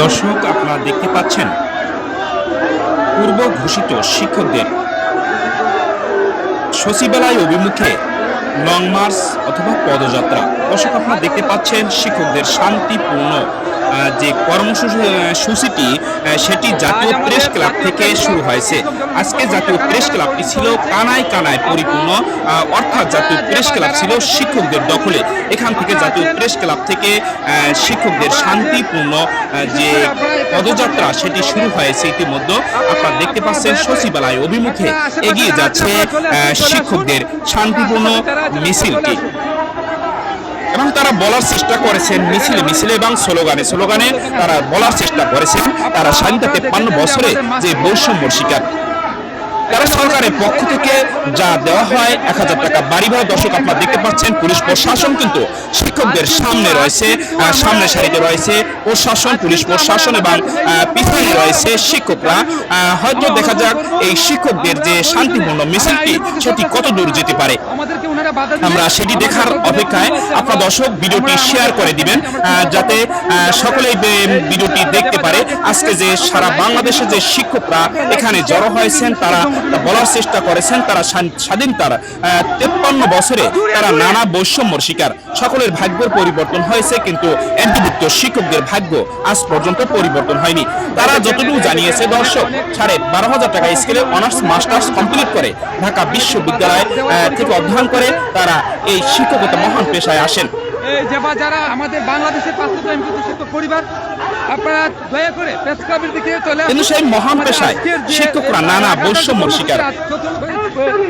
দর্শক, আপনারা দেখতে পাচ্ছেন পূর্ব ঘোষিত শিক্ষকদের সচিবালয় অভিমুখে লং মার্চ অথবা পদযাত্রা। দর্শক, আপনারা দেখতে পাচ্ছেন শিক্ষকদের শান্তিপূর্ণ যে কর্মসূচি সূচিটি সেটি জাতীয় প্রেস ক্লাব থেকে শুরু হয়েছে। আজকে জাতীয় প্রেস ক্লাবটি ছিল কানায় কানায় পরিপূর্ণ অর্থাৎ জাতীয় প্রেস ক্লাব ছিল শিক্ষকদের দখলে। এখান থেকে জাতীয় প্রেস ক্লাব থেকে শিক্ষকদের শান্তিপূর্ণ যে পদযাত্রা সেটি শুরু হয়েছে ইতিমধ্যে। আপনারা দেখতে পাচ্ছেন সচিবালয় অভিমুখে এগিয়ে যাচ্ছে আহ, শিক্ষকদের শান্তিপূর্ণ মিছিলটি। এবং তারা বলার চেষ্টা করেছেন মিছিলে মিছিলে এবং স্লোগানে। স্লোগানে তারা বলার চেষ্টা করেছেন। তারা স্বাধীনতা তেপ্পান্ন বছরে যে বৈষম্য শিকার, তারা সরকারের পক্ষ থেকে যা দেওয়া হয়, এক হাজার টাকা বাড়ি ভাড়া। দর্শক, আপনারা দেখতে পাচ্ছেন, পুলিশ প্রশাসন কিন্তু শিক্ষকদের সামনে রয়েছে সামনে সারিতে রয়েছে। প্রশাসন, পুলিশ প্রশাসন এবং পিছনে রয়েছে শিক্ষকরা। হয়তো দেখা যাক এই শিক্ষকদের যে শান্তিপূর্ণ মিছিলটি, সেটি কত দূর যেতে পারে। আমরা সেটি দেখার অপেক্ষায় আপনার দর্শক ভিডিওটি শেয়ার করে দিবেন যাতে সকলেই ভিডিওটি দেখতে পারে। আজকে যে সারা বাংলাদেশে যে শিক্ষকরা এখানে জড়ো হয়েছেন তারা বলার চেষ্টা করেছেন তারা স্বাধীন- স্বাধীনতার তেপ্পান্ন বছরে তারা নানা বৈষম্যর শিকার। সকলের ভাগ্যের পরিবর্তন হয়েছে কিন্তু এন্টিভুক্ত শিক্ষকদের ভাগ্য আজ পর্যন্ত পরিবর্তন হয়নি। তারা যতটুকু জানিয়েছে দর্শক সাড়ে বারো হাজার টাকা স্কেলে অনার্স মাস্টার্স কমপ্লিট করে ঢাকা বিশ্ববিদ্যালয় থেকে অধ্যয়ন করে তারা এই শিক্ষকতা মহান পেশায় আসেন। যারা আমাদের বাংলাদেশের শিক্ষক পরিবার আপনারা দয়া করে প্রেস ক্লাবের দিকে চলে কিন্তু সেই মহান পেশায় শিক্ষকরা নানা বৈষম্যর শিকার।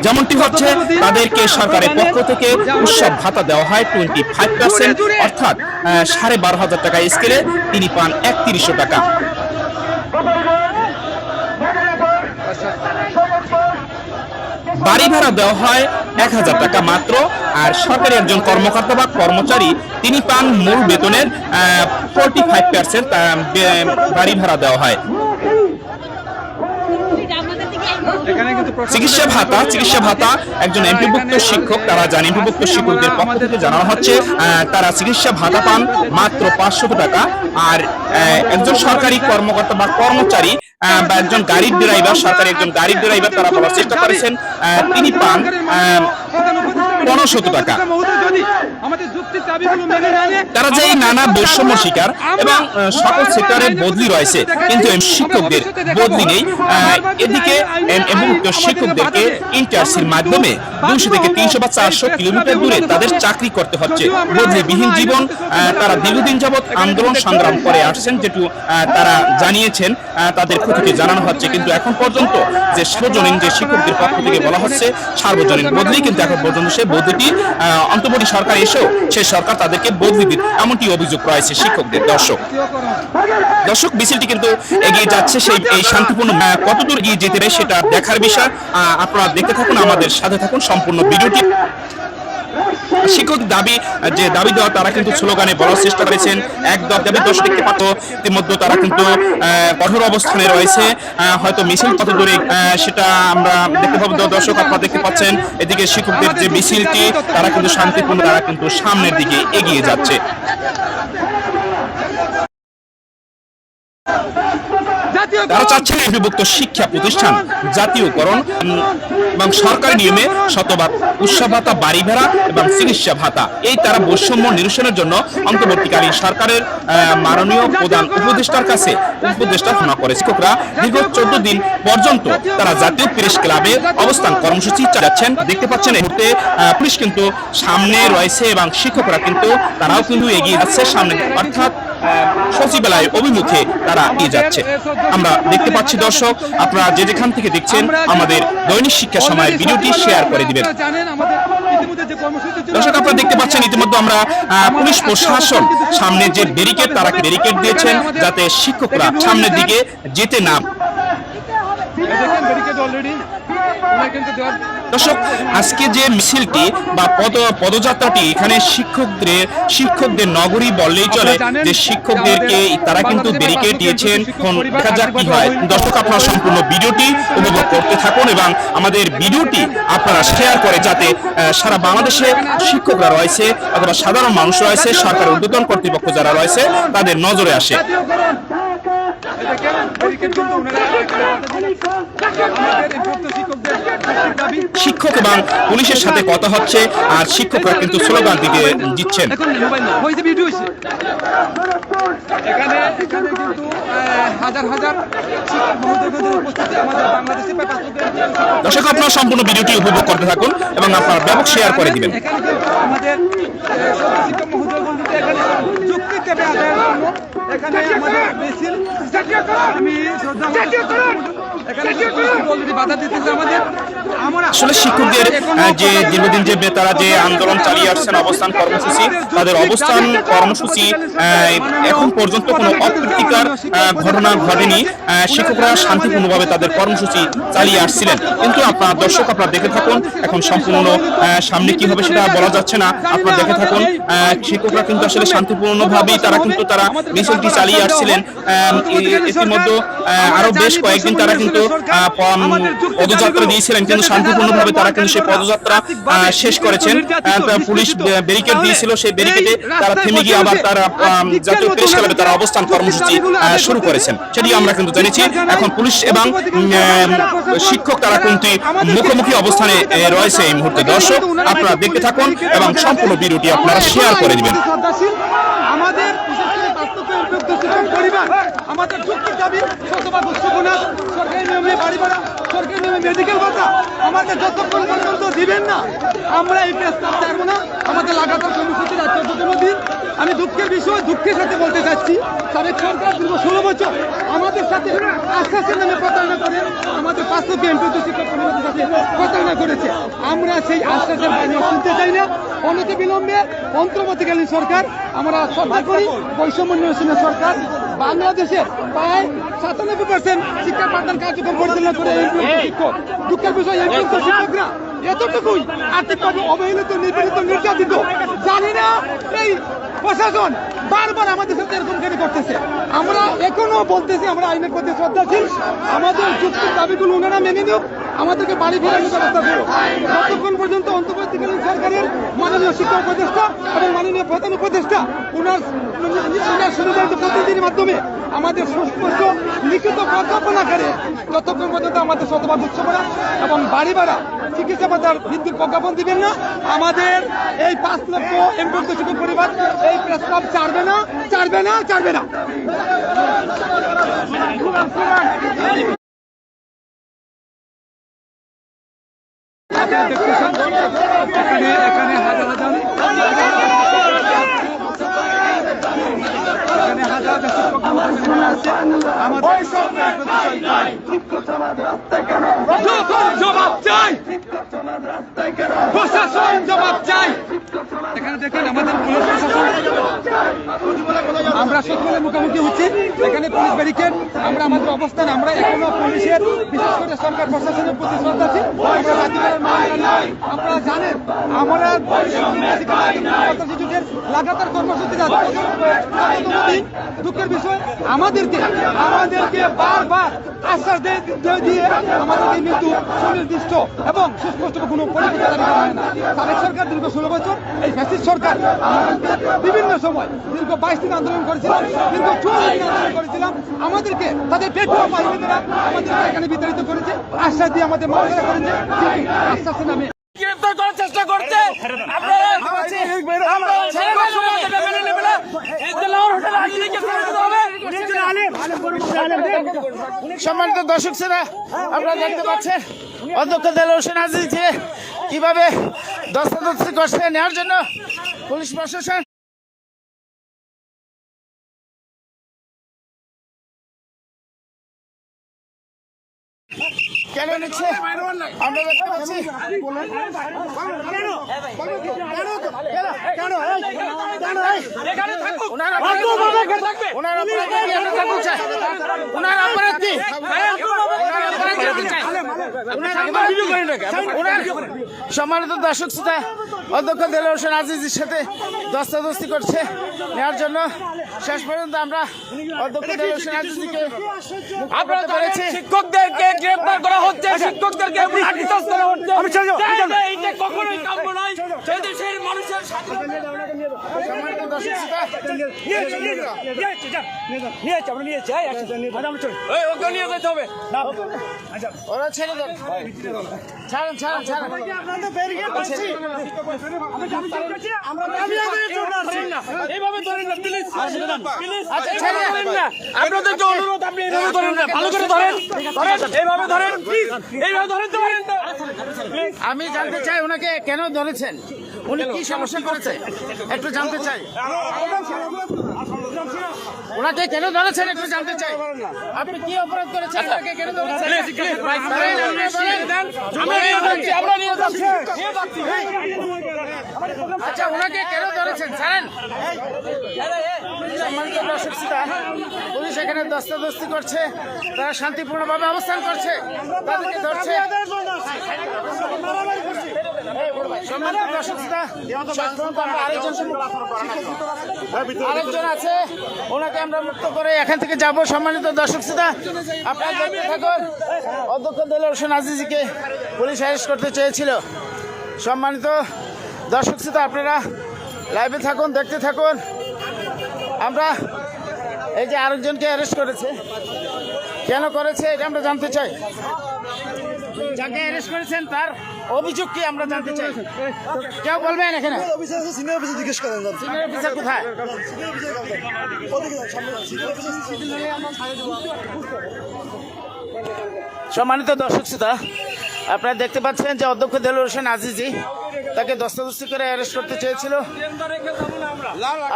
যেমনটি হচ্ছে তাদেরকে সরকারের পক্ষ থেকে উৎসব ভাতা দেওয়া হয় টোয়েন্টি ফাইভ পার্সেন্ট অর্থাৎ সাড়ে বারো হাজার টাকা স্কেলে তিনি পান একত্রিশশো টাকা। বাড়ি ভাড়া দেওয়া হয় এক হাজার টাকা মাত্র। আর সরকারি একজন কর্মকর্তা বা কর্মচারী তিনি পান মূল বেতনের ফোরটি ফাইভ পার্সেন্ট বাড়ি ভাড়া দেওয়া হয়। চিকিৎসা ভাতা চিকিৎসা ভাতা একজন এমপিভুক্ত শিক্ষক তারা জানেন এমপিভুক্ত শিক্ষকদের পক্ষ থেকে জানানো হচ্ছে আহ, তারা চিকিৎসা ভাতা পান মাত্র পাঁচশো টাকা। আর একজন সরকারি কর্মকর্তা বা কর্মচারী বা একজন গাড়ির ড্রাইভার সরকারি একজন গাড়ির ড্রাইভার তারা বলার চেষ্টা করেছেন। তিনি পান। পনেরোশত টাকা। তারা যে নানা বৈষম্য শিকার এবং সকল সেক্টরে বদলি রয়েছে কিন্তু শিক্ষকদের বদলি নেই এদিকে শিক্ষকদেরকে ইন্টারসির মাধ্যমে দুশো থেকে তিনশো বা চারশো কিলোমিটার দূরে তাদের চাকরি করতে হচ্ছে। বদলিবিহীন জীবন তারা দীর্ঘদিন যাবৎ আন্দোলন সংগ্রাম করে আসছেন যেটু তারা জানিয়েছেন তাদের ক্ষতিকে জানানো হচ্ছে কিন্তু এখন পর্যন্ত যে সার্বজনীন যে শিক্ষকদের পক্ষ থেকে বলা হচ্ছে সার্বজনীন বদলি কিন্তু এখন পর্যন্ত সেই বদলিটি অন্তর্বর্তী সরকার এসেও সেই সরকার তাদেরকে বদলি দিত এমনটি অভিযোগ রয়েছে শিক্ষকদের, দর্শক। দর্শক, মিছিলটি কিন্তু এগিয়ে যাচ্ছে সেই, এই শান্তিপূর্ণ কতদূর এগিয়ে যেতে সেটা দেখার বিষয়। আপনারা দেখতে থাকুন, আমাদের সাথে থাকুন, সম্পূর্ণ ভিডিওটি। শিক্ষক দাবি, যে দাবি দেওয়া তারা কিন্তু স্লোগানে বলার চেষ্টা করেছেন। এক দশ দাবি দশ দেখতে পাতো, ইতিমধ্যে তারা কিন্তু কঠোর অবস্থানে রয়েছে। হয়তো মিছিল কত দূরে সেটা আমরা দেখতে পাবো। দর্শক আপনারা দেখতে পাচ্ছেন, এদিকে শিক্ষকদের যে মিছিলটি, তারা কিন্তু শান্তিপূর্ণ, তারা কিন্তু সামনের দিকে এগিয়ে যাচ্ছে। তারা চাচ্ছেন বিভক্ত শিক্ষা প্রতিষ্ঠান, জাতীয়করণ, এবং সরকারি নিয়মে উৎসব ভাতা বাড়ি ভাড়া এবং চিকিৎসা ভাতা এই তারা বৈষম্য নিরসনের জন্য অন্তর্বর্তীকালীন সরকারের মাননীয় প্রধান উপদেষ্টার কাছে উপদেষ্টা ঘোষণা করে শিক্ষকরা দীর্ঘ চোদ্দ দিন পর্যন্ত তারা জাতীয় প্রেস ক্লাবে অবস্থান কর্মসূচি চালাচ্ছেন। দেখতে পাচ্ছেন এই মুহূর্তে পুলিশ কিন্তু সামনে রয়েছে এবং শিক্ষকরা কিন্তু, তারাও কিন্তু এগিয়ে যাচ্ছে সামনে। অর্থাৎ সচিবালয় অভিমুখে তারা এগিয়ে যাচ্ছে। আমরা দেখতে পাচ্ছি দর্শক আপনারা যে যেখান থেকে দেখছেন আমাদের দৈনিক শিক্ষা সময় ভিডিওটি শেয়ার করে দিবেন। দর্শক আপনারা দেখতে পাচ্ছেন ইতিমধ্যে আমরা পুলিশ প্রশাসন সামনে যে ব্যারিকেড তারা ব্যারিকেড দিয়েছেন? যাতে শিক্ষকরা সামনের দিকে যেতে না দেখেন ব্যারিকেড অলরেডি দর্শক আজকে যে মিছিলটি বা পদ পদযাত্রাটি এখানে শিক্ষকদের শিক্ষকদের নগরী বললেই চলে যে শিক্ষকদেরকে তারা কিন্তু ব্যারিকেড দিয়েছেন। এখন দেখা যাক কি হয়। দর্শক আপনারা সম্পূর্ণ ভিডিওটি উপভোগ করতে থাকুন এবং আমাদের ভিডিওটি আপনারা শেয়ার করে যাতে সারা বাংলাদেশে শিক্ষকরা রয়েছে অথবা সাধারণ মানুষ রয়েছে সরকারের উদ্বোধন কর্তৃপক্ষ যারা রয়েছে তাদের নজরে আসে। দেখেন কিন্তু শিক্ষক এবং পুলিশের সাথে কথা হচ্ছে আর শিক্ষকরা কিন্তু স্লোগান দিতে দিচ্ছেন। এখন এখানে কিন্তু হাজার হাজার দর্শক আপনারা সম্পূর্ণ ভিডিওটি উপভোগ করতে থাকুন এবং আপনার ব্যাপক শেয়ার করে দিবেন। আমাদের এখানে যুক্তি এখানে মিছিল আমি আসলে শিক্ষকদের যে দীর্ঘদিন যে তারা যে আন্দোলন চালিয়ে আসছেন অবস্থান কর্মসূচি তাদের অবস্থান কর্মসূচি এখন পর্যন্ত কোনো অপ্রীতিকর ঘটনা ঘটেনি। শিক্ষকরা শান্তিপূর্ণভাবে তাদের কর্মসূচি চালিয়ে আসছিলেন। কিন্তু আপনার দর্শক আপনারা দেখে থাকুন এখন সম্পূর্ণ সামনে কি হবে সেটা বলা যাচ্ছে না। আপনারা দেখে থাকুন শিক্ষকরা কিন্তু আসলে শান্তিপূর্ণভাবেই তারা কিন্তু তারা মিছিলটি চালিয়ে আসছিলেন। ইতিমধ্যে আরও বেশ কয়েকদিন তারা কিন্তু প- পদযাত্রা দিয়েছিলেন কিন্তু শান্তিপূর্ণভাবে তারা কিন্তু সেই পদযাত্রা শেষ করেছেন। পুলিশ ব্যারিকেড দিয়েছিল সেই ব্যারিকেডে তারা থেমে গিয়ে আবার তারা জাতীয় প্রেস ক্লাবে তারা অবস্থান কর্মসূচি শুরু করেছেন। সেটি আমরা কিন্তু জেনেছি এখন পুলিশ এবং শিক্ষক তারা কিন্তু মুখোমুখি অবস্থানে রয়েছে এই মুহূর্তে। দর্শক আপনারা দেখতে থাকুন এবং সম্পূর্ণ ভিডিওটি আপনারা শেয়ার করে দিবেন। আমাদের শিক্ষক পরিবার, আমাদের যুক্তির দাবি, শতভাগ উৎসবনা সরকারি নিয়মে বাড়ি ভাড়া, সরকারি নিয়মে মেডিকেল ভাতা, আমাদের যতক্ষণ পর্যন্ত দিবেন না, আমরা এই প্রস্তাব ছাড়বো না, আমাদের লাগাতার কর্মসূচি আজ চোদ্দতম দিন। আমি দুঃখের বিষয়, দুঃখের সাথে বলতে চাচ্ছি সাবেক সরকার দীর্ঘ ষোলো বছর আমাদের সাথে আশ্বাসের নামে প্রতারণা করে, আমাদের পাঁচশো এমপিত শিক্ষক পরিবারের সাথে প্রতারণা করেছে। আমরা সেই আশ্বাসের বাণী শুনতে চাই না। অনতি বিলম্বে অন্তর্বর্তীকালীন সরকার, আমরা শ্রদ্ধা করি, বৈষম্য নিরসনের সরকার বাংলাদেশের প্রায় সাতানব্বই পার্সেন্ট শিক্ষা পাঠদান কার্যক্রম পরিচালনা করে শিক্ষক। দুঃখের বিষয় শিক্ষকরা এতটুকুই আর্থিকভাবে অবহেলিত, নিপীড়িত, নির্যাতিত, জানি না এই প্রশাসন বারবার আমাদের সাথে এরকম কেন করতেছে। আমরা এখনও বলতেছি, আমরা আইনের প্রতি শ্রদ্ধাশীল। আমাদের যুক্তির দাবিগুলো ওনারা মেনে নিক। আমাদেরকে বাড়ি ফেরানোর ব্যবস্থা করুক যতক্ষণ পর্যন্ত অন্তর্বর্তীকালীন সরকারের মাননীয় শিক্ষা উপদেষ্টা এবং মাননীয় প্রধান উপদেষ্টা ওনার প্রতিনিধির মাধ্যমে আমাদের সুস্পষ্ট লিখিত প্রজ্ঞাপন আকারে যতক্ষণ পর্যন্ত আমাদের শতভাগ উৎসবরা এবং বাড়ি ভাড়া চিকিৎসা ভাতার বৃদ্ধির প্রজ্ঞাপন দিবেন না, আমাদের এই পাঁচ লক্ষ এমপ্লয় শিক্ষক পরিবার এই প্রস্তাব ছাড়বে না ছাড়বে না ছাড়বে না। আপনারা দেখতেছেন এখানে এখানে হাজার হাজার এখানে হাজার হাজার শিক্ষক মহোদয় আছে জবাব চাই। প্রশাসন জবাব চাই। এখানে দেখেন আমাদের পুলিশ প্রশাসন। আমরা সকলে মুখোমুখি হচ্ছি। এখানে পুলিশ ব্যারিকেড আমরা আমাদের অবস্থান আমরা এখনও পুলিশের বিশেষ করে সরকার প্রশাসনের প্রতি মানকারী নই। আপনারা জানেন আমরা লাগাতার কর্মসূচি যাচ্ছে। দুঃখের বিষয় আমাদেরকে আমাদেরকে বারবার আশ্বাস দিয়ে দিয়ে- দিয়ে আমাদের এই মৃত্যু সুনির্দিষ্ট এবং সুস্পষ্ট কোনো পরিকল্পনা জারি করা হয় না। সাবেক সরকার দীর্ঘ ষোলো বছর এই ফ্যাসিস্ট সরকার আমাদেরকে বিভিন্ন সময় দীর্ঘ বাইশ দিন আন্দোলন করেছিলাম দীর্ঘ চুয়াল্লিশ দিন আন্দোলন করেছিলাম আমাদেরকে তাদের পেটুয়া বাহিনীরা আমাদেরকে এখানে বিতাড়িত করেছে। আশ্বাস দিয়ে আমাদের মামলা করেছে। আশ্বাসের নামে গ্রেফতার করার চেষ্টা করছে। আপনারা মেনে। সম্মানিত দর্শক সেরা আপনারা দেখতে পাচ্ছেন অধ্যক্ষ দেল হোসেন আজিজকে কীভাবে দস্তাদস্তি করছে নেওয়ার জন্য পুলিশ প্রশাসন ওনার অপরাধ জানতে চাই। ওনার- সম্মানিত দর্শক শ্রোতা অধ্যক্ষ দেল হোসেন আজিজের সাথে দস্তাদস্তি করছে। নেওয়ার জন্য শেষ পর্যন্ত আমরা অধ্যক্ষ দেল হোসেন আজিজকে আপনারা শিক্ষকদেরকে গ্রেফতার করা হচ্ছে। করা হচ্ছে যে- যে এইটা কখনোই কাম্য নয়। এদেশের মানুষের স্বাধীনতা আপনাদেরকে অনুরোধ আপনি এইভাবে ধরেন না ভালো করে ধরেন এইভাবে ধরেন এইভাবে ধরেন তো আমি জানতে চাই ওনাকে কেন ধরেছেন? উনি কি সমস্যা করেছে? একটু জানতে চাই। ওনাকে কেন ধরেছেন? একটু জানতে চাই। আপনি কি অপরাধ করেছেন? ওনাকে কেন ধরেছেন? আমরা নিয়ে যাচ্ছি। আমরা নিয়ে যাচ্ছি। আচ্ছা ওনাকে কেন ধরেছেন? ছাড়েন। সম্মানিত দর্শক শ্রোতা, পুলিশ এখানে দস্তাদস্তি করছে। তারা শান্তিপূর্ণভাবে অবস্থান করছে। তাদেরকে ধরছে। সম্মানিত দর্শক আরেকজন আছে ওনাকে আমরা মুক্ত করে এখান থেকে যাব। সম্মানিত দর্শক শ্রোতা আপনারা দেখতে থাকুন অধ্যক্ষ দেল হোসেন আজিজিকে পুলিশ অ্যারেস্ট করতে চেয়েছিল। সম্মানিত দর্শক শ্রোতা আপনারা লাইভে থাকুন দেখতে থাকুন। আমরা এই যে আরেকজনকে অ্যারেস্ট করেছে। কেন করেছে এটা আমরা জানতে চাই। যাকে অ্যারেস্ট করেছেন তার অভিযোগ কি আমরা জানতে চাই? কেউ বলবেন এখানে? সিনিয়র জিজ্ঞেস করেন সিনিয়র অফিসার কোথায়? সম্মানিত দর্শক শ্রোতা আপনারা দেখতে পাচ্ছেন যে অধ্যক্ষ দেলুর হোসেন আজিজি তাকে দস্তাদস্তি করে অ্যারেস্ট করতে চেয়েছিল।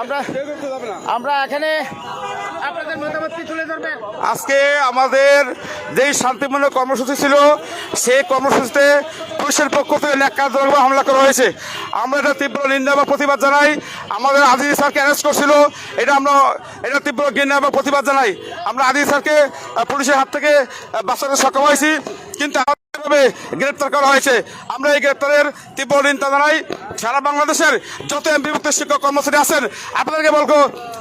আমরা আমরা এখানে আপনাদের আজকে আমাদের যেই শান্তিপূর্ণ কর্মসূচি ছিল, সেই কর্মসূচিতে পুলিশের পক্ষ থেকে ন্যাক্কারজনকভাবে হামলা করা হয়েছে। আমরা এটা তীব্র নিন্দা বা প্রতিবাদ জানাই। আমাদের আজিজ স্যারকে অ্যারেস্ট করছিল। এটা আমরা, এটা তীব্র ঘৃণা বা প্রতিবাদ জানাই। আমরা আজিজ স্যারকে পুলিশের হাত থেকে বাঁচাতে সক্ষম হয়েছি। কিন্তু ভাবে গ্রেপ্তার করা হয়েছে। আমরা এই গ্রেপ্তারের তীব্র নিন্দা জানাই। সারা বাংলাদেশের যত এমপিভুক্ত শিক্ষক কর্মচারী আছেন, আপনাদেরকে বলব,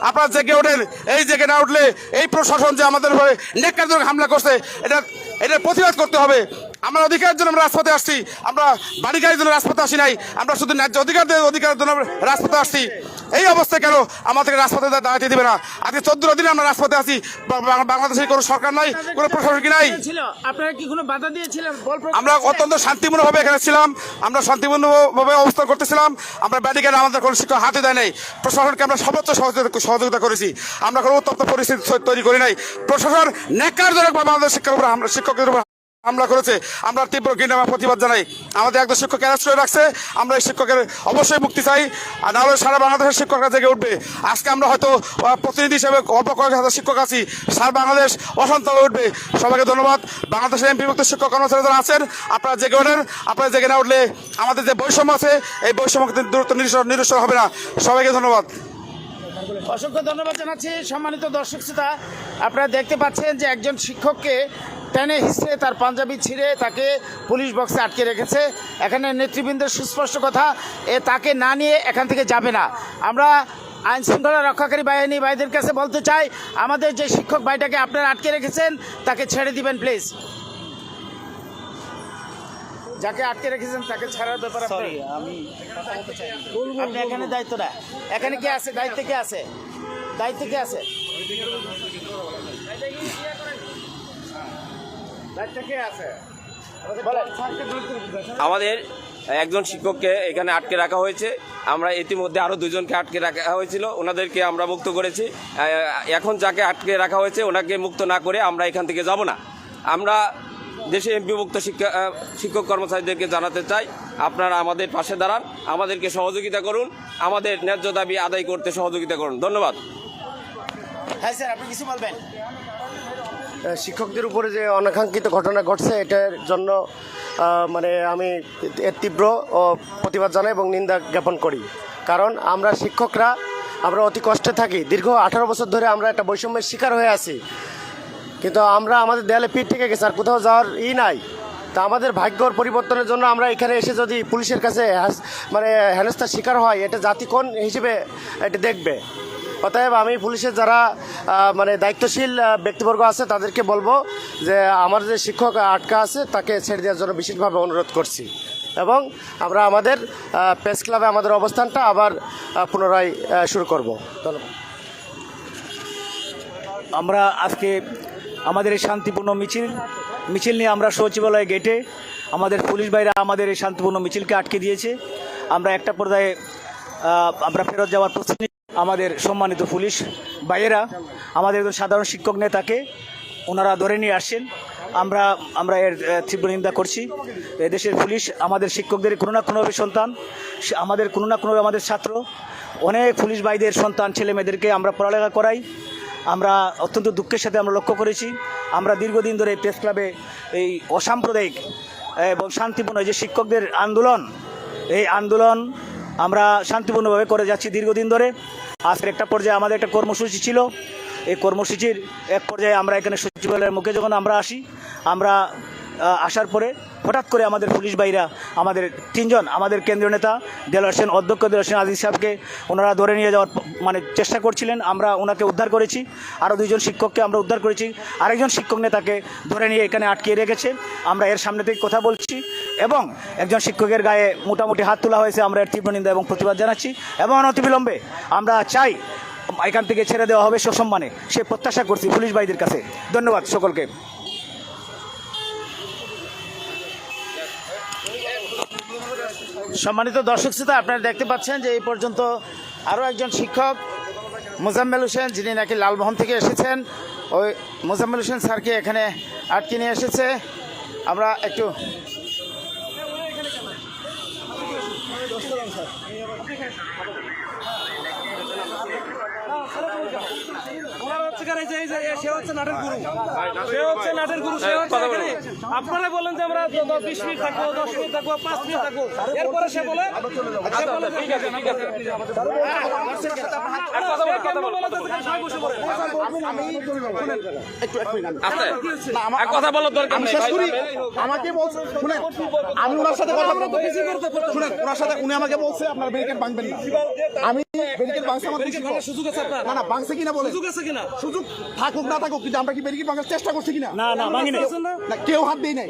আপনারা জেগে ওঠেন। এই জেগে না উঠলে এই প্রশাসন যে আমাদের উপরে নেককারজনক হামলা করছে, এটা এটার প্রতিবাদ করতে হবে। আমরা অধিকারের জন্য আমরা রাজপথে আসছি। আমরা বাড়ি গাড়ির জন্য রাজপথে আসি নাই। আমরা শুধু ন্যায্য অধিকার অধিকারের জন্য রাজপথে আসছি। এই অবস্থায় কেন আমাদেরকে রাজপথে দাঁড়াতে দিবে না? আজকে চোদ্দ দিনে আমরা রাজপথে আছি। বা- বাংলাদেশের কোনো সরকার নাই কোনো প্রশাসন নাই। আপনারা কি কোনো বাধা দিয়েছিলেন? আমরা অত্যন্ত শান্তিপূর্ণভাবে এখানে ছিলাম। আমরা শান্তিপূর্ণভাবে অবস্থান করতেছিলাম। আমরা ব্যাটিকেন আমাদের কোনো শিক্ষক হাতে দেয় নাই। প্রশাসনকে আমরা সর্বোচ্চ সহযোগিতা সহযোগিতা করেছি। আমরা কোনো উত্তপ্ত পরিস্থিতি তৈরি করি নাই। প্রশাসন ন্যাক্কারজনকভাবে আমাদের শিক্ষার উপর হামলা শিক্ষকদের উপর হামলা করেছে। আমরা তীব্র ঘৃণা প্রতিবাদ জানাই। আমাদের একজন শিক্ষক অ্যারেস্ট রাখছে। আমরা এই শিক্ষকের অবশ্যই মুক্তি চাই। আর নাহলে সারা বাংলাদেশের শিক্ষকরা জেগে উঠবে। আজকে আমরা হয়তো প্রতিনিধি হিসেবে অল্প কয়েক হাজার শিক্ষক আছি। সারা বাংলাদেশ অশান্ত হয়ে উঠবে। সবাইকে ধন্যবাদ। বাংলাদেশের এমপিভুক্ত শিক্ষক কর্মচারী যারা আছেন, আপনারা জেগে ওঠেন। আপনারা জেগে না উঠলে আমাদের যে বৈষম্য আছে, এই বৈষম্য দূরত্ব নিরসন হবে না। সবাইকে ধন্যবাদ। অসংখ্য ধন্যবাদ জানাচ্ছি সম্মানিত দর্শক শ্রোতা। আপনারা দেখতে পাচ্ছেন যে একজন শিক্ষককে টেনে হিসড়ে তার পাঞ্জাবি ছিঁড়ে তাকে পুলিশ বক্সে আটকে রেখেছে। এখানে নেতৃবৃন্দের সুস্পষ্ট কথা এ তাকে না নিয়ে এখান থেকে যাবে না। আমরা আইন শৃঙ্খলা রক্ষাকারী বাহিনী ভাইদের কাছে বলতে চাই আমাদের যে শিক্ষক ভাইটাকে আপনারা আটকে রেখেছেন তাকে ছেড়ে দিবেন প্লিজ যাকে আটকে রেখেছেন তাকে ছাড়ার ব্যাপারে আপনি- আপনি এখানে দায়িত্ব না এখানে কে আছে? দায়িত্বে কে আছে? দায়িত্বে কে আছে? আমাদের একজন শিক্ষককে এখানে আটকে রাখা হয়েছে। আমরা ইতিমধ্যে আরও দুজনকে আটকে রাখা হয়েছিল। ওনাদেরকে আমরা মুক্ত করেছি। এখন যাকে আটকে রাখা হয়েছে ওনাকে মুক্ত না করে আমরা এখান থেকে যাব না। আমরা দেশে এমপিভুক্ত শিক্ষা শিক্ষক কর্মচারীদেরকে জানাতে চাই। আপনারা আমাদের পাশে দাঁড়ান। আমাদেরকে সহযোগিতা করুন। আমাদের ন্যায্য দাবি আদায় করতে সহযোগিতা করুন। ধন্যবাদ। হ্যাঁ স্যার আপনি কিছু বলবেন? শিক্ষকদের উপরে যে অনাকাঙ্ক্ষিত ঘটনা ঘটছে, এটার জন্য মানে আমি এর তীব্র প্রতিবাদ জানাই এবং নিন্দা জ্ঞাপন করি। কারণ আমরা শিক্ষকরা, আমরা অতি কষ্টে থাকি। দীর্ঘ আঠারো বছর ধরে আমরা একটা বৈষম্যের শিকার হয়ে আছি। কিন্তু আমরা আমাদের দেয়ালে পিঠ থেকে গেছে, আর কোথাও যাওয়ার ই নাই। তা আমাদের ভাগ্যর পরিবর্তনের জন্য আমরা এখানে এসে যদি পুলিশের কাছে মানে হেনস্থার শিকার হয়, এটা জাতি কোন হিসেবে এটা দেখবে? অতএব আমি পুলিশের যারা মানে দায়িত্বশীল ব্যক্তিবর্গ আছে, তাদেরকে বলব যে আমার যে শিক্ষক আটকা আছে, তাকে ছেড়ে দেওয়ার জন্য বিশেষভাবে অনুরোধ করছি। এবং আমরা আমাদের প্রেস ক্লাবে আমাদের অবস্থানটা আবার পুনরায় শুরু করব। ধন্যবাদ। আমরা আজকে আমাদের এই শান্তিপূর্ণ মিছিল মিছিল নিয়ে আমরা সচিবালয় গেটে আমাদের পুলিশ ভাইরা আমাদের এই শান্তিপূর্ণ মিছিলকে আটকে দিয়েছে। আমরা একটা পর্যায়ে আমরা ফেরত যাওয়ার প্রস্তুতি আমাদের সম্মানিত পুলিশ ভাইয়েরা, আমাদের একজন সাধারণ শিক্ষক নেতাকে ওনারা ধরে নিয়ে আসছেন। আমরা আমরা এর তীব্র নিন্দা করছি। দেশের পুলিশ আমাদের শিক্ষকদের কোনো না কোনোভাবে সন্তান আমাদের কোনো না কোনোভাবে আমাদের ছাত্র। অনেক পুলিশ ভাইদের সন্তান ছেলে মেয়েদেরকে আমরা পড়ালেখা করাই। আমরা অত্যন্ত দুঃখের সাথে আমরা লক্ষ্য করেছি। আমরা দীর্ঘদিন ধরে প্রেস ক্লাবে এই অসাম্প্রদায়িক এবং শান্তিপূর্ণ যে শিক্ষকদের আন্দোলন, এই আন্দোলন আমরা শান্তিপূর্ণভাবে করে যাচ্ছি দীর্ঘদিন ধরে। আজকের একটা পর্যায়ে আমাদের একটা কর্মসূচি ছিল। এই কর্মসূচির এক পর্যায়ে আমরা এখানে সচিবালয়ের মুখে যখন আমরা আসি, আমরা আসার পরে হঠাৎ করে আমাদের পুলিশ ভাইরা, আমাদের তিনজন, আমাদের কেন্দ্রীয় নেতা দেলোয়ার সেন, অধ্যক্ষ দেলোয়ার সেন আজিজ সাহেবকে ওনারা ধরে নিয়ে যাওয়ার মানে চেষ্টা করছিলেন। আমরা ওনাকে উদ্ধার করেছি। আরও দুইজন শিক্ষককে আমরা উদ্ধার করেছি। আরেকজন শিক্ষক নেতাকে ধরে নিয়ে এখানে আটকিয়ে রেখেছে। আমরা এর সামনে থেকে কথা বলছি এবং একজন শিক্ষকের গায়ে মোটামুটি হাত তোলা হয়েছে। আমরা এর তীব্র নিন্দা এবং প্রতিবাদ জানাচ্ছি এবং অনতিবিলম্বে আমরা চাই এখান থেকে ছেড়ে দেওয়া হবে সসম্মানে। সে প্রত্যাশা করছি পুলিশ ভাইদের কাছে। ধন্যবাদ সকলকে। সম্মানিত দর্শক শ্রোতা, আপনারা দেখতে পাচ্ছেন যে এই পর্যন্ত আরও একজন শিক্ষক, মোজাম্মেল হোসেন, যিনি নাকি লালমোহন থেকে এসেছেন। ওই মোজাম্মেল হোসেন স্যারকে এখানে আটকে নিয়ে এসেছে। আমরা একটু ওনারা হচ্ছে যে- সে হচ্ছে নাটের গুরু সে হচ্ছে নাটের গুরু সে হচ্ছে এখানে আপনারা বলেন যে আমরা দ- দ- বিশ মিনিট থাকব দশ মিনিট থাকব পাঁচ মিনিট থাকব এরপরে সে বলে সে বলে ঠিক আছে ঠিক আছে কথা বলে সবাই বসে পড়ে কথা বলার দরকার নেই ভাই। আমাকে বলছে শুনেন আমি ওনার সাথে কথা শুনেন ওনার সাথে উনি আমাকে বলছে আপনার ব্যারিকেড ভাঙবেন না আমি ব্যারিকেড ভাঙছে আমার সুযোগ আছে আপনার না না ভাঙছে কিনা বলে সুযোগ আছে কিনা সুযোগ থাকুক না থাকুক কিন্তু আমরা কি বেরিয়ে ভাঙার চেষ্টা করছি কিনা? না না কেউ হাত দিই নাই।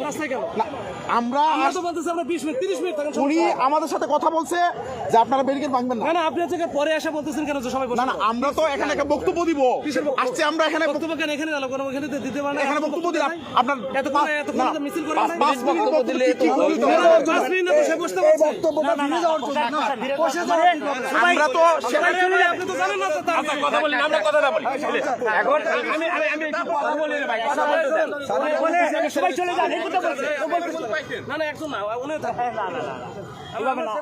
না আমরা আমরা বলতেছি আমরা বিশ মিনিট তিরিশ মিনিট থাকেন উনি আমাদের সাথে কথা বলছে যে আপনারা ব্যারিকেড ভাঙবেন না। না না আপনি হচ্ছে পরে এসে বলতেছেন কেন যে সবাই বসে না না আমরা তো এখানে একটা বক্তব্য দিব। আসছে আমরা এখানে বক্তব্য কেন? এখানে আলো কোনো এখানে দিতে পারেন এখানে বক্তব্য দিলাম। আপনার এতক্ষণ এতক্ষণ না, তো মিছিল করে পাঁচ- পাঁচ মিনিট বক্তব্য দিলে কি কি বলতে হবে? পাঁচ মিনিট না বসে বসতে আমরা তো সবাই আপনি তো জানেন না তো তা কথা বলি আমরা কথা না বলি এখন আমি আমি আমি একটু কথা বলি। ভাই কথা বলতে সবাই চলে যান এই কথা বলছে। না না একজন না উনি থাকবে না না না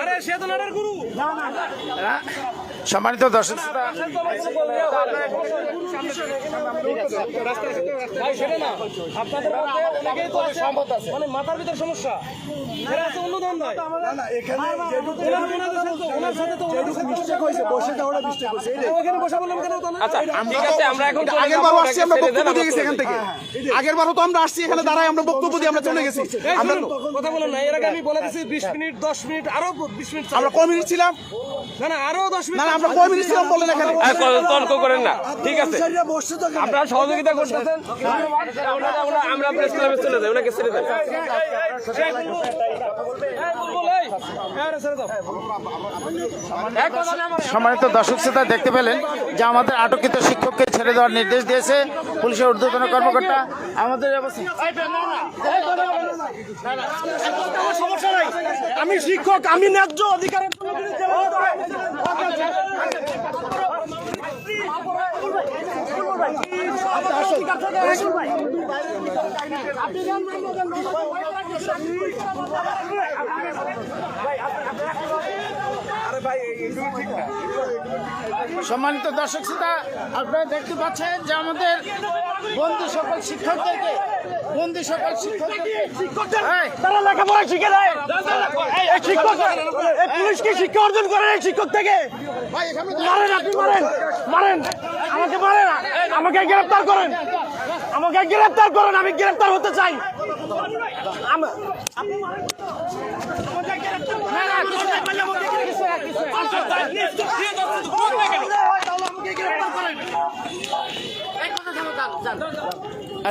আরে সে তো নাটের গুরু সম্মানিত দর্শক শ্রোতা ভাই সেটা না আপনাদের মধ্যে তো মানে বললাম কেন তো না এখন চলে আগের বারও তো আমরা আসছি এখানে দাঁড়াই আমরা বক্তব্য দিয়ে আমরা চলে গেছি আমরা কথা বলেন না এর আগে আমি বলে দিচ্ছি বিশ মিনিট দশ মিনিট আরও বিশ মিনিট আমরা মিনিট ছিলাম? তর্ক করেন না ঠিক আছে। আপনারা সহযোগিতা করতেছেন আমরা প্রেস ক্লাবে চলে যাই ওনাকে ছেড়ে দেন। সম্মানিত দর্শক শ্রোতা দেখতে পেলেন যে আমাদের আটককৃত শিক্ষককে ছেড়ে দেওয়ার নির্দেশ দিয়েছে পুলিশের ঊর্ধ্বতন কর্মকর্তা আমাদের আমি শিক্ষক আমি ন্যায্য হয়। সম্মানিত দর্শক শ্রোতা আপনারা দেখতে পাচ্ছেন যে আমাদের বন্ধু সকল শিক্ষকদেরকে বন্ধু সকল শিক্ষকদেরকে লেখাপড়া শিখে দেয় শিক্ষক এই পুলিশ কি শিক্ষা অর্জন করে এই শিক্ষক থেকে মারেন আপনি মারেন। মারেন। আমাকে মারেন। আমাকে গ্রেফতার করেন। আমাকে গ্রেফতার করেন। আমি গ্রেফতার হতে চাই। আম-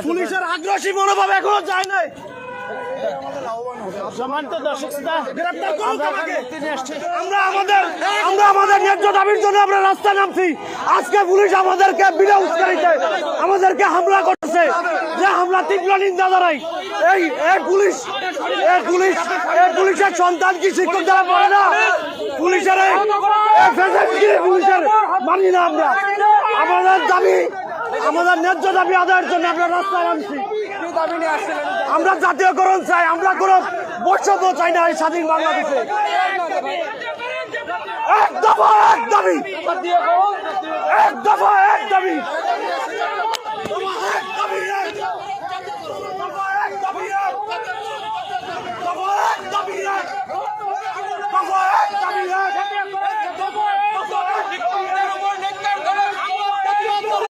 পুলিশের আগ্রাসী মনোভাব এখনও যায় নাই। ন্যায্য জন্য আমরা নামছি। আজকে পুলিশ আমাদেরকে হামলা করছে। যে হামলা তীব্র নিন্দা এই পুলিশ পুলিশের সন্তান কি শিক্ষক দ্বারা পড়ে না? পুলিশের পুলিশের মানি না আমরা। আমাদের দাবি আমাদের ন্যায্য দাবি আদায়ের জন্য আমরা রাস্তায় নামছি আমরা জাতীয়করণ চাই আমরা কোনো বৈষম্য চাই না এই স্বাধীন বাংলাদেশে। এক দফা এক দাবি। এক দফা এক দাবি।